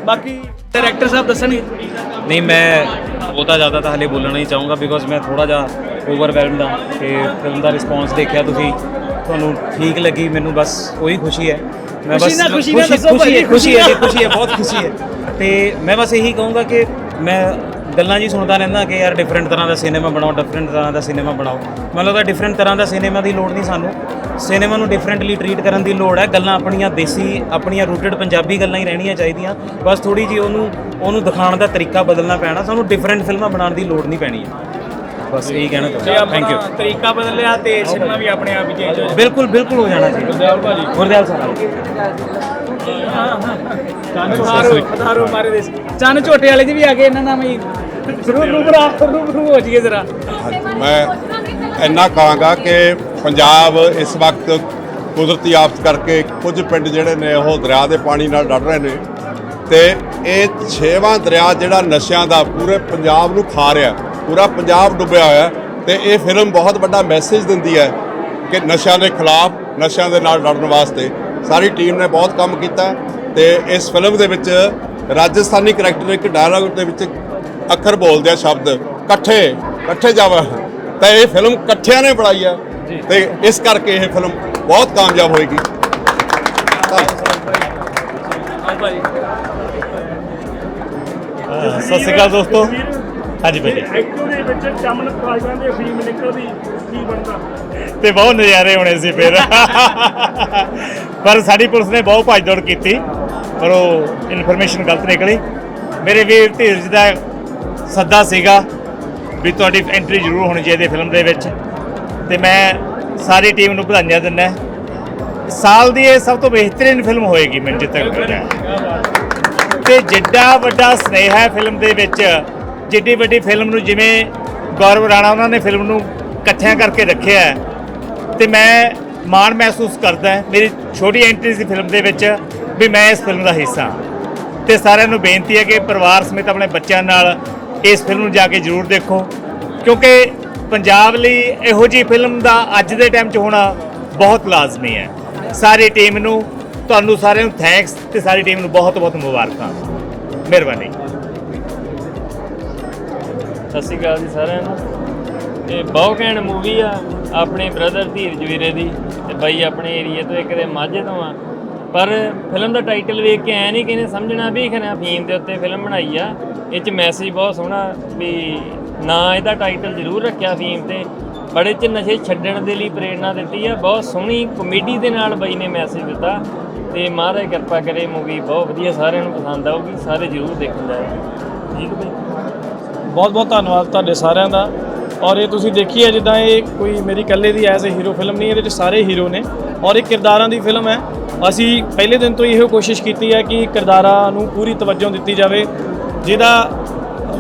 ਬਾਕੀ ਡਾਇਰੈਕਟਰ ਸਾਹਿਬ ਦੱਸਣਗੇ। ਨਹੀਂ, ਮੈਂ ਬਹੁਤਾ ਜ਼ਿਆਦਾ ਤਾਂ ਹਲੇ ਬੋਲਣਾ ਹੀ ਚਾਹੂੰਗਾ ਬਿਕੋਜ਼ ਮੈਂ ਥੋੜਾ ਜਿਹਾ ਓਵਰਵੈਲਮਡ ਹਾਂ ਤੇ ਫਿਲਮ ਦਾ ਰਿਸਪੌਂਸ ਦੇਖਿਆ ਤੁਸੀਂ। ਤੁਹਾਨੂੰ ਠੀਕ ਲੱਗੀ ਮੈਨੂੰ ਬਸ ਉਹੀ ਖੁਸ਼ੀ ਹੈ। ਮੈਂ ਬਸ ਖੁਸ਼ੀ ਨਾਲ ਖੁਸ਼ੀ ਹੈ ਖੁਸ਼ੀ ਹੈ ਖੁਸ਼ੀ ਖੁਸ਼ੀ ਹੈ ਬਹੁਤ ਖੁਸ਼ੀ ਹੈ। ਤੇ ਮੈਂ ਬਸ ਇਹੀ ਕਹੂੰਗਾ ਕਿ ਮੈਂ ਗੱਲਾਂ ਜੀ ਸੁਣਦਾ ਰਹਿੰਦਾ ਕਿ ਯਾਰ ਡਿਫਰੈਂਟ ਤਰ੍ਹਾਂ ਦਾ ਸਿਨੇਮਾ ਬਣਾਓ ਡਿਫਰੈਂਟ ਤਰ੍ਹਾਂ ਦਾ ਸਿਨੇਮਾ ਬਣਾਓ। ਮੈਨੂੰ ਲੱਗਦਾ ਡਿਫਰੈਂਟ ਤਰ੍ਹਾਂ ਦਾ ਸਿਨੇਮਾ ਦੀ ਲੋੜ ਨਹੀਂ ਸਾਨੂੰ। ਸਿਨੇਮਾ ਨੂੰ ਡਿਫਰੈਂਟਲੀ ਟਰੀਟ ਕਰਨ ਦੀ ਲੋੜ ਹੈ। ਗੱਲਾਂ ਆਪਣੀਆਂ ਦੇਸੀ ਆਪਣੀਆਂ ਰੂਟਡ ਪੰਜਾਬੀ ਗੱਲਾਂ ਹੀ ਰਹਿਣੀਆਂ ਚਾਹੀਦੀਆਂ। ਬਸ ਥੋੜੀ ਜੀ ਉਹਨੂੰ ਉਹਨੂੰ ਦਿਖਾਉਣ ਦਾ ਤਰੀਕਾ ਬਦਲਣਾ ਪੈਣਾ। ਸਾਨੂੰ ਡਿਫਰੈਂਟ ਫਿਲਮਾਂ ਬਣਾਉਣ ਦੀ ਲੋੜ ਨਹੀਂ ਪੈਣੀ ਹੈ। ਬਸ ਇਹੀ ਕਹਿਣਾ ਚਾਹੁੰਦਾ। ਥੈਂਕ ਯੂ ਤਰੀਕਾ ਬਦਲ ਲਿਆ ਤੇ ਸਿਨੇਮਾ ਵੀ ਆਪਣੇ ਆਪ ਹੀ ਚੇਂਜ ਹੋ ਜਾਏ ਬਿਲਕੁਲ ਬਿਲਕਲ ਹੋ ਜਾਣਾ ਚਾਹੀਦਾ ਗੁਰਦਿਆਲ ਭਾਜੀ। ਗੁਰਦਿਆਲ ਸਾਹਿਬ ਚੰਨ ਪਧਾਰੋ ਪਧਾਰੋ ਮਾਰੇ ਦੇਸ ਚੰਨ ਝੋਟੇ ਵਾਲੇ ਜੀ ਵੀ ਆ ਗਏ ਇਹਨਾਂ ਨਾਮ ਹੀ ਰੂਬਰਾ ਰੂਬਰੂ ਹੋ ਜੀਏ ਜ਼ਰਾ। ਮੈਂ ਇੰਨਾ ਕਹਾਂਗਾ ਕਿ ਪੰਜਾਬ ਇਸ ਵਕਤ ਕੁਦਰਤੀ ਆਫਤ ਕਰਕੇ ਕੁਝ ਪਿੰਡ ਜਿਹੜੇ ਨੇ ਉਹ ਦਰਿਆ ਦੇ ਪਾਣੀ ਨਾਲ ਡੜ ਰਹੇ ਨੇ ਤੇ ਇਹ ਛੇਵਾਂ ਦਰਿਆ ਜਿਹੜਾ ਨਸ਼ਿਆਂ ਦਾ ਪੂਰੇ ਪੰਜਾਬ ਨੂੰ ਖਾ ਰਿਹਾ। ਪੂਰਾ ਪੰਜਾਬ ਡੁੱਬਿਆ ਹੋਇਆ ਹੈ ਤੇ ਇਹ ਫਿਲਮ ਬਹੁਤ ਵੱਡਾ ਮੈਸੇਜ ਦਿੰਦੀ ਹੈ ਕਿ ਨਸ਼ਿਆਂ ਦੇ ਖਿਲਾਫ ਨਸ਼ਿਆਂ ਦੇ ਨਾਲ ਲੜਨ ਵਾਸਤੇ। ਸਾਰੀ ਟੀਮ ਨੇ ਬਹੁਤ ਕੰਮ ਕੀਤਾ ਤੇ ਇਸ ਫਿਲਮ ਦੇ ਵਿੱਚ ਰਾਜਸਥਾਨੀ ਕਰੈਕਟਰ ਇੱਕ ਡਾਇਲੌਗ ਦੇ ਵਿੱਚ ਅੱਖਰ ਬੋਲਦੇ ਆ ਸ਼ਬਦ ਇਕੱਠੇ ਇਕੱਠੇ ਜਾਵਾ। ਤਾਂ ਇਹ ਫਿਲਮ ਇਕੱਠਿਆਂ ਨੇ ਬਣਾਈ ਆ ਤੇ ਇਸ ਕਰਕੇ ਇਹ ਫਿਲਮ ਬਹੁਤ ਕਾਮਯਾਬ ਹੋਏਗੀ। ਸਤਿ ਸ਼੍ਰੀ ਅਕਾਲ ਦੋਸਤੋ। ਹਾਂਜੀ ਬੇਟੇ ਐਕਟੂ ਦੇ ਵਿੱਚ ਚਮਨ ਪ੍ਰਾਈਜ਼ਾਂ ਦੀ ਫੀਮ ਨਿਕਲਦੀ ਕੀ ਬਣਦਾ? ਤੇ ਬਹੁਤ ਨਜ਼ਾਰੇ ਹੋਣੇ ਸੀ ਫਿਰ। ਪਰ ਸਾਡੀ ਪੁਲਿਸ ਨੇ ਬਹੁਤ ਭੱਜ ਦੌੜ ਕੀਤੀ ਪਰ ਉਹ ਇਨਫੋਰਮੇਸ਼ਨ ਗਲਤ ਨਿਕਲੀ। ਮੇਰੇ ਵੀਰ ਧੀਰਜ ਦਾ ਸੱਦਾ ਸੀਗਾ ਵੀ ਤੁਹਾਡੀ ਐਂਟਰੀ ਜ਼ਰੂਰ ਹੋਣੀ ਚਾਹੀਦੀ ਫਿਲਮ ਦੇ ਵਿੱਚ। ਤੇ ਮੈਂ ਸਾਰੀ ਟੀਮ ਨੂੰ ਵਧਾਈਆਂ ਦਿੰਦਾ ਸਾਲ ਦੀ ਇਹ ਸਭ ਤੋਂ ਬਿਹਤਰੀਨ ਫਿਲਮ ਹੋਏਗੀ ਮੈਨੂੰ ਜਿੱਥੇ ਤੱਕ ਲੱਗਦਾ। ਤੇ ਜਿੱਡਾ ਵੱਡਾ ਸਨੇਹਾ ਹੈ ਫਿਲਮ ਦੇ ਵਿੱਚ ਜਿੱਡੀ ਵੱਡੀ ਫਿਲਮ ਨੂੰ ਜਿਵੇਂ ਗੌਰਵ ਰਾਣਾ ਉਹਨਾਂ ਨੇ ਫਿਲਮ ਨੂੰ ਇਕੱਠਿਆਂ ਕਰਕੇ ਰੱਖਿਆ ਹੈ, ਤੇ ਮੈਂ ਮਾਣ ਮਹਿਸੂਸ ਕਰਦਾ ਮੇਰੀ ਛੋਟੀ ਐਂਟਰੀ ਸੀ ਫਿਲਮ ਦੇ ਵਿੱਚ ਵੀ ਮੈਂ ਇਸ ਫਿਲਮ ਦਾ ਹਿੱਸਾ ਹਾਂ। ਤੇ ਸਾਰਿਆਂ ਨੂੰ ਬੇਨਤੀ ਹੈ ਕਿ ਪਰਿਵਾਰ ਸਮੇਤ ਆਪਣੇ ਬੱਚਿਆਂ ਨਾਲ ਇਸ ਫਿਲਮ ਨੂੰ ਜਾ ਕੇ ਜ਼ਰੂਰ ਦੇਖੋ, ਕਿਉਂਕਿ ਪੰਜਾਬ ਲਈ ਇਹੋ ਜਿਹੀ ਫਿਲਮ ਦਾ ਅੱਜ ਦੇ ਟਾਈਮ 'ਚ ਹੋਣਾ ਬਹੁਤ ਲਾਜ਼ਮੀ ਹੈ। ਸਾਰੀ ਟੀਮ ਨੂੰ, ਤੁਹਾਨੂੰ ਸਾਰਿਆਂ ਨੂੰ ਥੈਂਕਸ ਤੇ ਸਾਰੀ ਟੀਮ ਨੂੰ ਬਹੁਤ ਬਹੁਤ ਮੁਬਾਰਕਾਂ। ਮਿਹਰਬਾਨੀ। ਸਤਿ ਸ਼੍ਰੀ ਅਕਾਲ ਜੀ ਸਾਰਿਆਂ ਨੂੰ। ਇਹ ਬਹੁਤ ਘੈਂਟ ਮੂਵੀ ਆ, ਆਪਣੇ ਬ੍ਰਦਰ ਧੀਰਜ ਵੀਰੇ ਦੀ ਤੇ ਬਾਈ ਆਪਣੇ ਏਰੀਆ ਤੋਂ ਇੱਕ ਦੇ ਮਾਝੇ ਤੋਂ ਆ। ਪਰ ਫਿਲਮ ਦਾ ਟਾਈਟਲ ਵੇਖ ਕੇ ਐ ਨਹੀਂ ਕਿਨੇ ਸਮਝਣਾ ਵੀ ਖਨਾ ਫੀਮ ਦੇ ਉੱਤੇ ਫਿਲਮ ਬਣਾਈ ਆ। ਇਹ ਚ ਮੈਸੇਜ ਬਹੁਤ ਸੋਹਣਾ ਵੀ ਨਾ ਇਹਦਾ ਟਾਈਟਲ ਜ਼ਰੂਰ ਰੱਖਿਆ ਫੀਮ ਤੇ। ਬੜੇ ਚ ਨਸ਼ੇ ਛੱਡਣ ਦੇ ਲਈ ਪ੍ਰੇਰਣਾ ਦਿੱਤੀ ਆ। ਬਹੁਤ ਸੋਹਣੀ ਕਮੇਡੀ ਦੇ ਨਾਲ ਬਾਈ ਨੇ ਮੈਸੇਜ ਦਿੱਤਾ। ਤੇ ਮਹਾਰਾਜ ਕਿਰਪਾ ਕਰੇ ਮੂਵੀ ਬਹੁਤ ਵਧੀਆ ਸਾਰਿਆਂ ਨੂੰ ਪਸੰਦ ਆਊਗੀ, ਸਾਰੇ ਜ਼ਰੂਰ ਦੇਖਣ ਜਾਓ ਠੀਕ ਬਈ? ਬਹੁਤ ਬਹੁਤ ਧੰਨਵਾਦ ਤੁਹਾਡੇ ਸਾਰਿਆਂ ਦਾ। ਔਰ ਇਹ ਤੁਸੀਂ ਦੇਖੀਏ, ਜਿੱਦਾਂ ਇਹ ਕੋਈ ਮੇਰੀ ਇਕੱਲੇ ਦੀ ਐਜ਼ ਅ ਹੀਰੋ ਫਿਲਮ ਨਹੀਂ, ਇਹਦੇ ਵਿੱਚ ਸਾਰੇ ਹੀਰੋ ਨੇ। ਔਰ ਇਹ ਕਿਰਦਾਰਾਂ ਦੀ ਫਿਲਮ ਹੈ। ਅਸੀਂ ਪਹਿਲੇ ਦਿਨ ਤੋਂ ਹੀ ਇਹੋ ਕੋਸ਼ਿਸ਼ ਕੀਤੀ ਹੈ ਕਿ ਕਿਰਦਾਰਾਂ ਨੂੰ ਪੂਰੀ ਤਵੱਜੋ ਦਿੱਤੀ ਜਾਵੇ, ਜਿਹਦਾ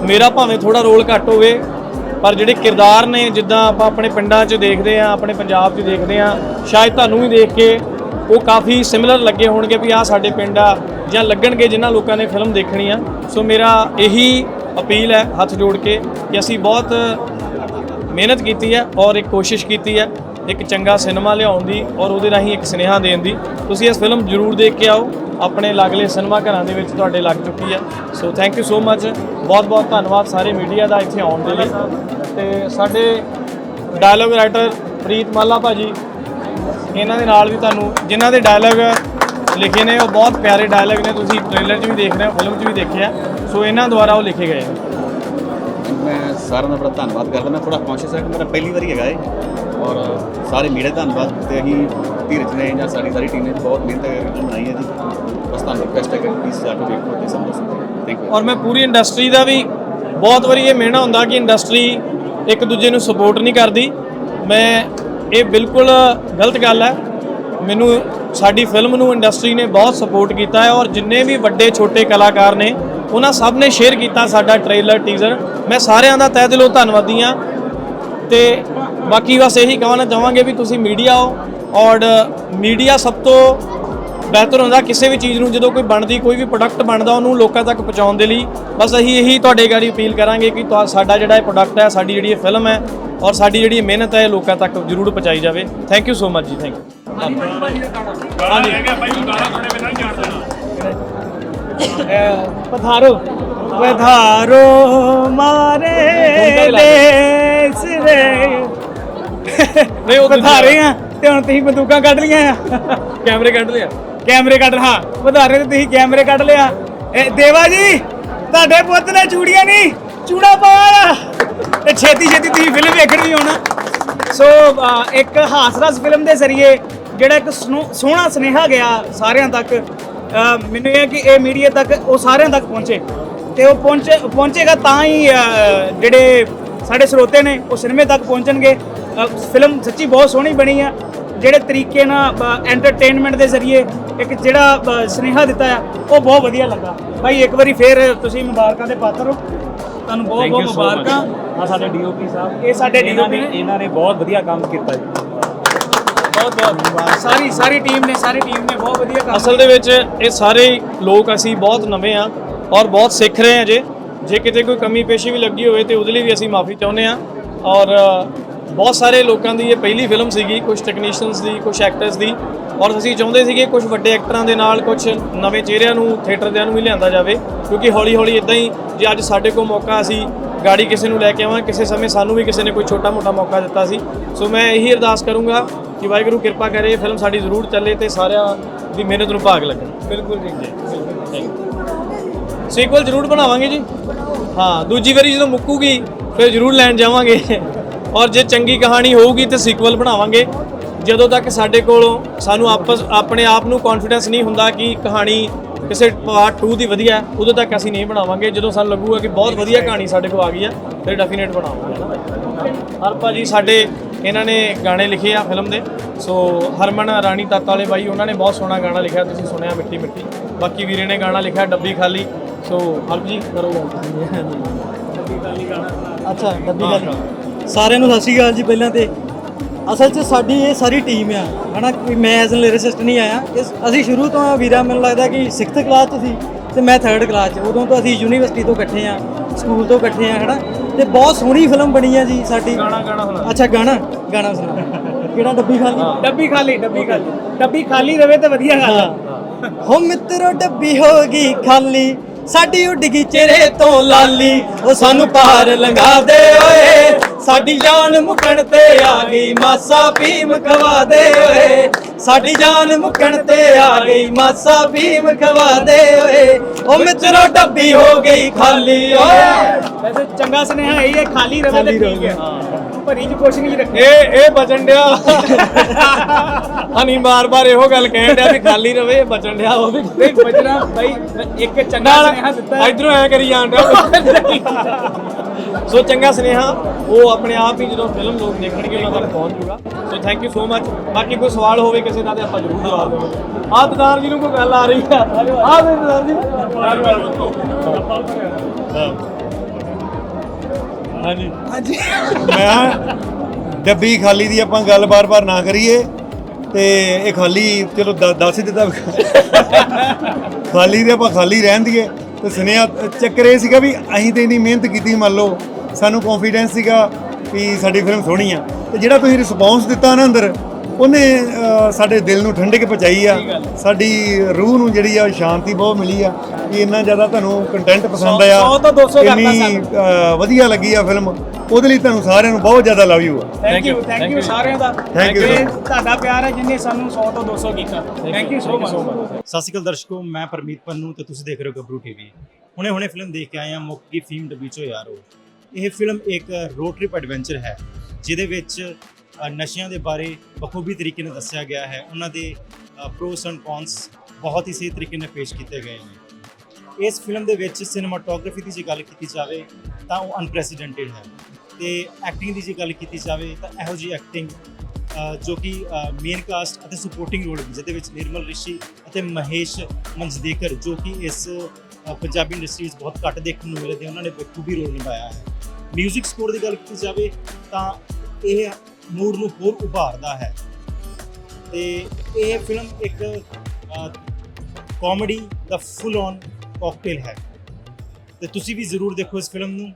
ਮੇਰਾ ਭਾਵੇਂ ਥੋੜਾ ਰੋਲ ਘੱਟ ਹੋਵੇ, ਪਰ ਜਿਹੜੇ ਕਿਰਦਾਰ ਨੇ, ਜਿੱਦਾਂ ਆਪਾਂ ਆਪਣੇ ਪਿੰਡਾਂ 'ਚ ਦੇਖਦੇ ਆ ਆਪਣੇ ਪੰਜਾਬ 'ਚ ਦੇਖਦੇ ਆ ਸ਼ਾਇਦ ਤੁਹਾਨੂੰ ਵੀ ਦੇਖ ਕੇ ਉਹ ਕਾਫੀ ਸਿਮਿਲਰ ਲੱਗੇ ਹੋਣਗੇ ਵੀ ਆਹ ਸਾਡੇ ਪਿੰਡ ਆ, ਜਾਂ ਲੱਗਣਗੇ ਜਿਨ੍ਹਾਂ ਲੋਕਾਂ ਨੇ ਫਿਲਮ ਦੇਖਣੀ ਆ। ਸੋ ਮੇਰਾ ਇਹੀ ਅਪੀਲ ਹੈ ਹੱਥ ਜੋੜ ਕੇ ਕਿ ਅਸੀਂ ਬਹੁਤ ਮਿਹਨਤ ਕੀਤੀ ਹੈ ਔਰ ਇੱਕ ਕੋਸ਼ਿਸ਼ ਕੀਤੀ ਹੈ ਇੱਕ ਚੰਗਾ ਸਿਨੇਮਾ ਲਿਆਉਣ ਦੀ ਔਰ ਉਹਦੇ ਰਾਹੀਂ ਇੱਕ ਸੁਨੇਹਾ ਦੇਣ ਦੀ। ਤੁਸੀਂ ਇਸ ਫਿਲਮ ਜ਼ਰੂਰ ਦੇਖ ਕੇ ਆਓ। ਆਪਣੇ ਲਾਗਲੇ ਸਿਨੇਮਾ ਘਰਾਂ ਦੇ ਵਿੱਚ ਤੁਹਾਡੇ ਲੱਗ ਚੁੱਕੀ ਹੈ। ਸੋ ਥੈਂਕ ਯੂ ਸੋ ਮੱਚ ਬਹੁਤ ਬਹੁਤ ਧੰਨਵਾਦ ਸਾਰੇ ਮੀਡੀਆ ਦਾ ਇੱਥੇ ਆਉਣ ਦੇ ਲਈ। ਤੇ ਸਾਡੇ ਡਾਇਲੋਗ ਰਾਈਟਰ ਪ੍ਰੀਤ ਮਾਲਾ ਭਾਜੀ, ਇਹਨਾਂ ਦੇ ਨਾਲ ਵੀ ਤੁਹਾਨੂੰ, ਜਿਨ੍ਹਾਂ ਦੇ ਡਾਇਲੋਗ ਲਿਖੇ ਨੇ, ਉਹ ਬਹੁਤ ਪਿਆਰੇ ਡਾਇਲੋਗ ਨੇ। ਤੁਸੀਂ ਟ੍ਰੇਲਰ 'ਚ ਵੀ ਦੇਖ ਰਹੇ ਹੋ ਫਿਲਮ 'ਚ ਵੀ ਦੇਖਿਆ। ਸੋ ਇਹਨਾਂ ਦੁਆਰਾ ਉਹ ਲਿਖੇ ਗਏ ਨੇ ਮੈਂ ਸਾਰਿਆਂ ਦਾ ਬੜਾ ਧੰਨਵਾਦ ਕਰਦਾ। ਮੈਂ ਥੋੜਾ ਕੌਨਸ਼ੀਅਸ ਹਾਂ ਕਿ ਮੇਰਾ ਪਹਿਲੀ ਵਾਰੀ ਹੈਗਾ ਇਹ। ਔਰ ਸਾਰੇ ਮੀਡੀਆ ਦਾ ਧੰਨਵਾਦ ਤੇ ਅਸੀਂ ਧੀਰਜ ਨੇ ਜਾਂ ਸਾਡੀ ਸਾਰੀ ਟੀਮ ਨੇ ਬਹੁਤ ਮਿਹਨਤ ਕਰਕੇ ਬਣਾਈ ਹੈ ਜੀ। ਬਸ ਤੁਹਾਨੂੰ ਰਿਕਵੈਸਟ ਹੈ ਕਿ ਪਲੀਜ਼ ਜਾ ਕੇ ਦੇਖੋ ਤੇ ਸਮਝੋ ਥੈਂਕ ਯੂ ਔਰ ਮੈਂ ਪੂਰੀ ਇੰਡਸਟਰੀ ਦਾ ਵੀ ਬਹੁਤ ਵਾਰੀ ਇਹ ਮਿਹਣਾ ਹੁੰਦਾ ਕਿ ਇੰਡਸਟਰੀ ਇੱਕ ਦੂਜੇ ਨੂੰ ਸਪੋਰਟ ਨਹੀਂ ਕਰਦੀ। ਮੈਂ ਇਹ ਬਿਲਕੁਲ ਗਲਤ ਗੱਲ ਹੈ। ਮੈਨੂੰ ਸਾਡੀ ਫਿਲਮ ਨੂੰ ਇੰਡਸਟਰੀ ਨੇ ਬਹੁਤ ਸਪੋਰਟ ਕੀਤਾ ਹੈ ਔਰ ਜਿੰਨੇ ਵੀ ਵੱਡੇ ਛੋਟੇ ਕਲਾਕਾਰ ਨੇ ਉਹਨਾਂ ਸਭ ਨੇ ਸ਼ੇਅਰ ਕੀਤਾ ਸਾਡਾ ਟ੍ਰੇਲਰ ਟੀਜ਼ਰ ਮੈਂ ਸਾਰਿਆਂ ਦਾ ਤਹਿ ਦਿਲੋਂ ਧੰਨਵਾਦੀ ਹਾਂ। ਤੇ ਬਾਕੀ ਬਸ ਇਹੀ ਕਹਿਣਾ ਚਾਹਾਂਗੇ ਵੀ ਤੁਸੀਂ ਮੀਡੀਆ ਹੋ ਔਰ ਮੀਡੀਆ ਸਭ ਤੋਂ ਬਿਹਤਰ ਹੁੰਦਾ ਕਿਸੇ ਵੀ ਚੀਜ਼ ਨੂੰ ਜਦੋਂ ਕੋਈ ਬਣਦੀ ਕੋਈ ਵੀ ਪ੍ਰੋਡਕਟ ਬਣਦਾ ਉਹਨੂੰ ਲੋਕਾਂ ਤੱਕ ਪਹੁੰਚਾਉਣ ਦੇ ਲਈ। ਬਸ ਅਸੀਂ ਇਹੀ ਤੁਹਾਡੇ ਗਾੜੀ ਅਪੀਲ ਕਰਾਂਗੇ ਕਿ ਤੁਹਾ- ਸਾਡਾ ਜਿਹੜਾ ਇਹ ਪ੍ਰੋਡਕਟ ਹੈ ਸਾਡੀ ਜਿਹੜੀ ਇਹ ਫਿਲਮ ਹੈ ਔਰ ਸਾਡੀ ਜਿਹੜੀ ਇਹ ਮਿਹਨਤ ਹੈ ਇਹ ਲੋਕਾਂ ਤੱਕ ਜ਼ਰੂਰ ਪਹੁੰਚਾਈ ਜਾਵੇ। ਥੈਂਕ ਯੂ ਸੋ ਮਚ ਜੀ ਥੈਂਕ ਯੂ ਪਧਾਰੋ ਪਧਾਰੋ ਮਾਰੇ ਦੇਸ ਰੇ ਨਹੀਂ ਉਹ ਪਧਾਰੇ ਆ ਤੇ ਹੁਣ ਤੁਸੀਂ ਬੰਦੂਕਾਂ ਕੱਢ ਲੀਆਂ ਆ ਕੈਮਰੇ ਕੱਢ ਲਿਆ ਕੈਮਰੇ ਕੱਢ ਹਾਂ ਪਧਾਰੇ ਤੇ ਤੁਸੀਂ ਕੈਮਰੇ ਕੱਢ ਲਿਆ ਇਹ ਦੇਵਾ ਜੀ ਤੁਹਾਡੇ ਪੁੱਤ ਨੇ ਚੂੜੀਆਂ ਨਹੀਂ ਚੂੜਾ ਪਾਇਆ ਤੇ ਛੇਤੀ ਛੇਤੀ ਤੁਸੀਂ ਫਿਲਮ ਵੇਖਣ ਵੀ ਆਉਣਾ ਸੋ ਇੱਕ ਹਾਸਰਸ ਫਿਲਮ ਦੇ ਜ਼ਰੀਏ ਜਿਹੜਾ ਇੱਕ ਸੋਹਣਾ ਸੁਨੇਹਾ ਗਿਆ ਸਾਰਿਆਂ ਤੱਕ ਮੈਨੂੰ ਇਹ ਹੈ ਕਿ ਇਹ ਮੀਡੀਆ ਤੱਕ ਉਹ ਸਾਰਿਆਂ ਤੱਕ ਪਹੁੰਚੇ। ਤੇ ਉਹ ਪਹੁੰਚੇ ਪਹੁੰਚੇਗਾ ਤਾਂ ਹੀ ਜਿਹੜੇ ਸਾਡੇ ਸਰੋਤੇ ਨੇ ਉਹ ਸਿਨੇਮੇ ਤੱਕ ਪਹੁੰਚਣਗੇ। ਫਿਲਮ ਸੱਚੀ ਬਹੁਤ ਸੋਹਣੀ ਬਣੀ ਆ। ਜਿਹੜੇ ਤਰੀਕੇ ਨਾਲ ਐਂਟਰਟੇਨਮੈਂਟ ਦੇ ਜ਼ਰੀਏ ਇੱਕ ਜਿਹੜਾ ਸੁਨੇਹਾ ਦਿੱਤਾ ਆ ਉਹ ਬਹੁਤ ਵਧੀਆ ਲੱਗਾ। ਭਾਈ ਇੱਕ ਵਾਰੀ ਫੇਰ ਤੁਸੀਂ ਮੁਬਾਰਕਾਂ ਦੇ ਪਾਤਰ ਹੋ। ਤੁਹਾਨੂੰ ਬਹੁਤ ਬਹੁਤ. ਮੁਬਾਰਕਾਂ। ਆ ਸਾਡੇ ਡੀਓਪੀ ਸਾਹਿਬ। ਇਹ ਸਾਡੇ ਨੇ ਨੇ। ਇਹਨਾਂ ਨੇ ਬਹੁਤ ਵਧੀਆ ਕੰਮ ਕੀਤਾ ਜੀ। ਬਹੁਤ ਸਾਰੀ ਸਾਰੀ ਟੀਮ ਨੇ, ਸਾਰੀ ਟੀਮ ਨੇ ਬਹੁਤ ਵਧੀਆ ਕੰਮ ਅਸਲ ਦੇ ਵਿੱਚ ਇਹ ਸਾਰੇ ਲੋਕ ਅਸੀਂ ਬਹੁਤ ਨਵੇਂ ਆ ਔਰ ਬਹੁਤ ਸਿੱਖ ਰਹੇ ਹਾਂ ਜੇ। ਜੇ ਕਿਤੇ ਕੋਈ ਕਮੀ ਪੇਸ਼ੀ ਵੀ ਲੱਗੀ ਹੋਵੇ ਤੇ ਉਹਦੇ ਲਈ ਵੀ ਅਸੀਂ ਮਾਫੀ ਚਾਹੁੰਦੇ ਆ ਔਰ ਬਹੁਤ ਸਾਰੇ ਲੋਕਾਂ ਦੀ ਇਹ ਪਹਿਲੀ ਫਿਲਮ ਸੀਗੀ ਕੁਝ ਟੈਕਨੀਸ਼ੀਅਨਸ ਦੀ ਕੁਝ ਐਕਟਰਸ ਦੀ। ਔਰ ਅਸੀਂ ਚਾਹੁੰਦੇ ਸੀਗੇ ਕੁਝ ਵੱਡੇ ਐਕਟਰਾਂ ਦੇ ਨਾਲ ਕੁਝ ਨਵੇਂ ਚਿਹਰਿਆਂ ਨੂੰ ਥੀਏਟਰ ਦਿਆਂ ਨੂੰ ਵੀ ਲਿਆਂਦਾ ਜਾਵੇ। ਕਿਉਂਕਿ ਹੌਲੀ ਹੌਲੀ ਇਦਾਂ ਹੀ ਜੇ ਅੱਜ ਸਾਡੇ ਕੋਲ ਮੌਕਾ ਅਸੀਂ ਗਾੜੀ ਕਿਸੇ ਨੂੰ ਲੈ ਕੇ ਆਵਾਂ, ਕਿਸੇ ਸਮੇਂ ਸਾਨੂੰ ਵੀ ਕਿਸੇ ਨੇ ਕੋਈ ਛੋਟਾ ਮੋਟਾ ਮੌਕਾ ਦਿੱਤਾ ਸੀ। ਸੋ ਮੈਂ ਇਹੀ ਅਰਦਾਸ ਕਰੂੰਗਾ ਕਿ ਵਾਹਿਗੁਰੂ ਕਿਰਪਾ ਕਰੇ ਇਹ ਫਿਲਮ ਸਾਡੀ ਜ਼ਰੂਰ ਚੱਲੇ ਤੇ ਸਾਰਿਆਂ ਦੀ ਮਿਹਨਤ ਨੂੰ ਭਾਗ ਲੱਗੇ ਬਿਲਕੁਲ ਜੀ। ਸੀਕਵਲ ਜ਼ਰੂਰ ਬਣਾਵਾਂਗੇ ਜੀ। ਹਾਂ ਦੂਜੀ ਵਾਰੀ ਜਦੋਂ ਮੁੱਕੂਗੀ ਫਿਰ ਜ਼ਰੂਰ ਲੈਣ ਜਾਵਾਂਗੇ। ਔਰ ਜੇ ਚੰਗੀ ਕਹਾਣੀ ਹੋਊਗੀ ਤੇ ਸੀਕਵਲ ਬਣਾਵਾਂਗੇ। ਜਦੋਂ ਤੱਕ ਸਾਡੇ ਕੋਲੋਂ ਸਾਨੂੰ ਆਪਸ ਆਪਣੇ ਆਪ ਨੂੰ ਕੌਨਫੀਡੈਂਸ ਨਹੀਂ ਹੁੰਦਾ ਕਿ ਕਹਾਣੀ ਕਿਸੇ ਪਾਰਟ 2 ਦੀ ਵਧੀਆ ਉਦੋਂ ਤੱਕ ਅਸੀਂ ਨਹੀਂ ਬਣਾਵਾਂਗੇ। ਜਦੋਂ ਸਾਨੂੰ ਲੱਗੂਗਾ ਕਿ ਬਹੁਤ ਵਧੀਆ ਕਹਾਣੀ ਸਾਡੇ ਕੋਲ ਆ ਗਈ ਆ ਫਿਰ ਡੈਫੀਨੇਟ ਬਣਾਵਾਂਗੇ। ਨਾ ਹਰਪਾ ਜੀ ਸਾਡੇ ਇਹਨਾਂ ਨੇ ਗਾਣੇ ਲਿਖੇ ਆ ਫਿਲਮ ਦੇ। ਸੋ ਹਰਮਨ ਰਾਣੀ ਤੱਤ ਵਾਲੇ ਬਾਈ ਉਹਨਾਂ ਨੇ ਬਹੁਤ ਸੋਹਣਾ ਗਾਣਾ ਲਿਖਿਆ ਤੁਸੀਂ ਸੁਣਿਆ ਮਿੱਟੀ ਮਿੱਟੀ ਬਾਕੀ ਵੀਰੇ ਨੇ ਗਾਣਾ ਲਿਖਿਆ ਡੱਬੀ ਖਾਲੀ। ਸੋ ਹਰਪ ਜੀ ਕਰੋ ਡੱਬੀ ਖਾਲੀ ਗਾਣਾ ਅੱਛਾ ਡੱਬੀ ਗੱਲ ਸਾਰਿਆਂ ਨੂੰ ਸਤਿ ਸ਼੍ਰੀ ਅਕਾਲ ਜੀ ਪਹਿਲਾਂ ਤੇ। ਅਸਲ 'ਚ ਸਾਡੀ ਇਹ ਸਾਰੀ ਟੀਮ ਆ ਹਨਾ ਮੈਂ ਐਜ਼ ਐਨ ਲਿਰਿਸਿਸਟ ਨਹੀਂ ਆਇਆ। ਅਸੀਂ ਸ਼ੁਰੂ ਤੋਂ ਵੀਰਾ ਮੈਨੂੰ ਲੱਗਦਾ ਕਿ 6th ਕਲਾਸ 'ਚ ਸੀ ਤੇ ਮੈਂ 3rd ਕਲਾਸ 'ਚ। ਉਦੋਂ ਤੋਂ ਅਸੀਂ ਯੂਨੀਵਰਸਿਟੀ ਤੋਂ ਇਕੱਠੇ ਆ ਸਕੂਲ ਤੋਂ ਇਕੱਠੇ ਆ ਹਨਾ। ਤੇ ਬਹੁਤ ਸੋਹਣੀ ਫਿਲਮ ਬਣੀ ਆ ਜੀ ਸਾਡੀ। ਗਾਣਾ ਗਾਣਾ ਸੁਣਾ ਅੱਛਾ ਗਾਣਾ? ਗਾਣਾ ਸੁਣਾ ਕਿਹੜਾ ਡੱਬੀ ਖਾਲੀ? ਡੱਬੀ ਖਾਲੀ ਡੱਬੀ ਖਾਲੀ। ਡੱਬੀ ਖਾਲੀ ਰਵੇ ਤੇ ਵਧੀਆ ਗੱਲ ਆ। ਹੋ। ਮਿੱਤਰੋ ਡੱਬੀ ਹੋ ਗਈ ਖਾਲੀ। ਸਾਡੀ ਉੱਡ ਗਈ ਚਿਹਰੇ ਤੋਂ ਲਾਲੀ। ਉਹ ਸਾਨੂੰ ਪਾਰ ਲੰਘਾ ਦੇ ਓਏ। ਸਾਡੀ ਜਾਨ ਮੁਕਣ ਤੇ ਆ ਗਈ। ਮਾਸਾ ਭੀਮ ਖਵਾ ਦੇ ਓਏ। ਸਾਡੀ ਜਾਨ ਮੁਕਣ ਤੇ ਆ ਗਈ। ਮਾਸਾ ਭੀਮ ਖਵਾ ਦੇ ਓਏ। ਉਹ ਮਿੱਤਰੋ ਡੱਬੀ ਹੋ ਗਈ ਖਾਲੀ ਓਏ। ਵੈਸੇ ਚੰਗਾ ਸੁਨੇਹਾ ਇਹ ਹੈ ਖਾਲੀ ਰਵੇ ਤੇ ਠੀਕ ਹੈ। ਭਰੀ ਚ ਕੁਛ ਨਹੀਂ ਰੱਖੇ ਇਹ ਇਹ ਬਚਣ ਡਿਆ। ਹਨੀ ਬਾਰ-ਬਾਰ ਇਹੋ ਗੱਲ ਕਹਿਣ ਡਿਆ ਵੀ ਖਾਲੀ ਰਵੇ ਇਹ ਬਚਣ ਡਿਆ ਉਹ ਵੀ। ਨਹੀਂ ਬਚਣਾ ਬਾਈ ਇੱਕ ਚੰਗਾ ਸੁਨੇਹਾ ਦਿੱਤਾ ਇਧਰੋਂ ਐ ਕਰੀ ਜਾਣ ਡਿਆ। ਸੋ ਚੰਗਾ ਸੁਨੇਹਾ ਉਹ ਆਪਣੇ ਆਪ ਹੀ ਜਦੋਂ ਫਿਲਮ ਲੋਕ ਦੇਖਣਗੇ ਉਹਨਾਂ ਤੱਕ ਪਹੁੰਚ ਜੂਗਾ। So thank you so much ਬਾਕੀ ਕੋਈ ਸਵਾਲ ਹੋਵੇ ਕਿਸੇ ਦਾ ਤੇ ਆਪਾਂ ਜ਼ਰੂਰ ਜਵਾਬ ਦੇਵਾਂਗੇ। ਆਹ ਦਦਾਰ ਜੀ ਨੂੰ ਕੋਈ ਗੱਲ ਆ ਰਹੀ ਆ ਆਹ ਦੇ ਦਦਾਰ ਜੀ ਹਾਂਜੀ। ਹਾਂਜੀ। ਮੈਂ ਡੱਬੀ ਖਾਲੀ ਦੀ ਆਪਾਂ ਗੱਲ ਬਾਰ-ਬਾਰ ਨਾ ਕਰੀਏ ਤੇ ਇਹ ਖਾਲੀ ਚਲੋ ਦ- ਦੱਸ ਹੀ ਦਿੱਤਾ। ਖਾਲੀ ਦੇ ਆਪਾਂ ਖਾਲੀ ਰਹਿਣ ਦੀਏ। ਤੇ ਸੁਨੇਹਾ ਚੱਕਰ ਇਹ ਸੀਗਾ ਵੀ ਅਸੀਂ ਤੇ ਇੰਨੀ ਮਿਹਨਤ ਕੀਤੀ ਮੰਨ ਲਓ ਸਾਨੂੰ ਕੌਨਫੀਡੈਂਸ ਸੀਗਾ ਵੀ ਸਾਡੀ ਫਿਲਮ ਸੋਹਣੀ ਆ। ਤੇ ਜਿਹੜਾ ਤੁਸੀਂ ਰਿਸਪੌਂਸ ਦਿੱਤਾ ਨਾ ਅੰਦਰ ਉਹਨੇ ਸਾਡੇ ਦਿਲ ਨੂੰ ਠੰਡਕ ਪਹੁੰਚਾਈ ਆ। ਸਾਡੀ ਰੂਹ ਨੂੰ ਜਿਹੜੀ ਆ ਸ਼ਾਂਤੀ ਬਹੁਤ ਮਿਲੀ ਆ ਕਿ ਇੰਨਾ ਜ਼ਿਆਦਾ ਤੁਹਾਨੂੰ ਕੰਟੈਂਟ ਪਸੰਦ ਆਇਆ। ਸੌ ਤੋਂ ਦੋ ਸੌ ਕਰਤਾ ਇੰਨੀ, ਸਾਨੂੰ। ਵਧੀਆ ਲੱਗੀ ਆ ਫਿਲਮ ਉਹਦੇ ਲਈ ਤੁਹਾਨੂੰ ਸਾਰਿਆਂ ਨੂੰ ਬਹੁਤ ਜ਼ਿਆਦਾ ਲਵ ਯੂ ਆ। ਥੈਂਕ ਯੂ ਥੈਂਕ ਯੂ ਸਾਰਿਆਂ ਦਾ। Thank you, ਇਹ sir. ਤੁਹਾਡਾ ਪਿਆਰ ਹੈ ਜਿੰਨੇ ਸਾਨੂੰ 100 ਤੋਂ 200 ਕੀਤਾ। ਥੈਂਕ ਯੂ ਸੋ ਮਚ ਸਤਿ ਸ਼੍ਰੀ ਅਕਾਲ ਦਰਸ਼ਕੋ ਮੈਂ ਪਰਮੀਤ ਪੰਨੂ ਤੇ ਤੁਸੀਂ ਦੇਖ ਰਹੇ ਹੋ ਗੱਭਰੂ ਟੀਵੀ ਹੁਣੇ ਹੁਣੇ ਫਿਲਮ ਦੇਖ ਕੇ ਆਏ ਹਾਂ ਮੁੱਕ ਗਈ ਫੀਮ ਡੱਬੀ ਚੋ ਯਾਰੋ ਇਹ ਫਿਲਮ ਇੱਕ ਰੋਡ ਟ੍ਰਿਪ ਐਡਵੈਂਚਰ ਹੈ ਜਿਹਦੇ ਵਿੱਚ ਨਸ਼ਿਆਂ ਦੇ ਬਾਰੇ ਬਖੂਬੀ ਤਰੀਕੇ ਨਾਲ ਦੱਸਿਆ ਗਿਆ ਹੈ। ਉਹਨਾਂ ਦੇ ਪ੍ਰੋਸ ਐਂਡ ਕੌਨਸ ਬਹੁਤ ਹੀ ਸਹੀ ਤਰੀਕੇ ਨਾਲ ਪੇਸ਼ ਕੀਤੇ ਗਏ ਨੇ। ਇਸ ਫਿਲਮ ਦੇ ਵਿੱਚ ਸਿਨੇਮਾਟੋਗ੍ਰਾਫੀ ਦੀ ਜੇ ਗੱਲ ਕੀਤੀ ਜਾਵੇ, ਤਾਂ ਉਹ ਅਨਪ੍ਰੈਸੀਡੈਂਟਡ ਹੈ। ਤੇ ਐਕਟਿੰਗ ਦੀ ਜੇ ਗੱਲ ਕੀਤੀ ਜਾਵੇ, ਤਾਂ ਇਹੋ ਜੀ ਐਕਟਿੰਗ ਜੋ ਕਿ ਮੇਨ ਕਾਸਟ ਅਤੇ ਸਪੋਰਟਿੰਗ ਰੋਲ ਜਿਹਦੇ ਵਿੱਚ ਨਿਰਮਲ ਰਿਸ਼ੀ ਅਤੇ ਮਹੇਸ਼ ਮੰਜਦੇਕਰ, ਜੋ ਕਿ ਇਸ ਪੰਜਾਬੀ ਇੰਡਸਟਰੀ ਵਿੱਚ ਬਹੁਤ ਘੱਟ ਦੇਖਣ ਨੂੰ ਮਿਲਦੇ ਉਹਨਾਂ ਨੇ ਬਖੂਬੀ ਰੋਲ ਨਿਭਾਇਆ ਹੈ। 뮤직 ਸਕੋਰ ਦੀ ਗੱਲ ਕੀਤੀ ਜਾਵੇ, ਤਾਂ ਇਹ ਮੂਡ ਨੂੰ ਹੋਰ ਉਭਾਰਦਾ ਹੈ। ਤੇ ਇਹ ਫਿਲਮ ਇੱਕ ਕਾਮੇਡੀ ਦਾ ਫੁੱਲ ਔਨ ਕਾਕਟੇਲ ਹੈ। ਤੇ ਤੁਸੀਂ ਵੀ ਜ਼ਰੂਰ ਦੇਖੋ ਇਸ ਫਿਲਮ ਨੂੰ।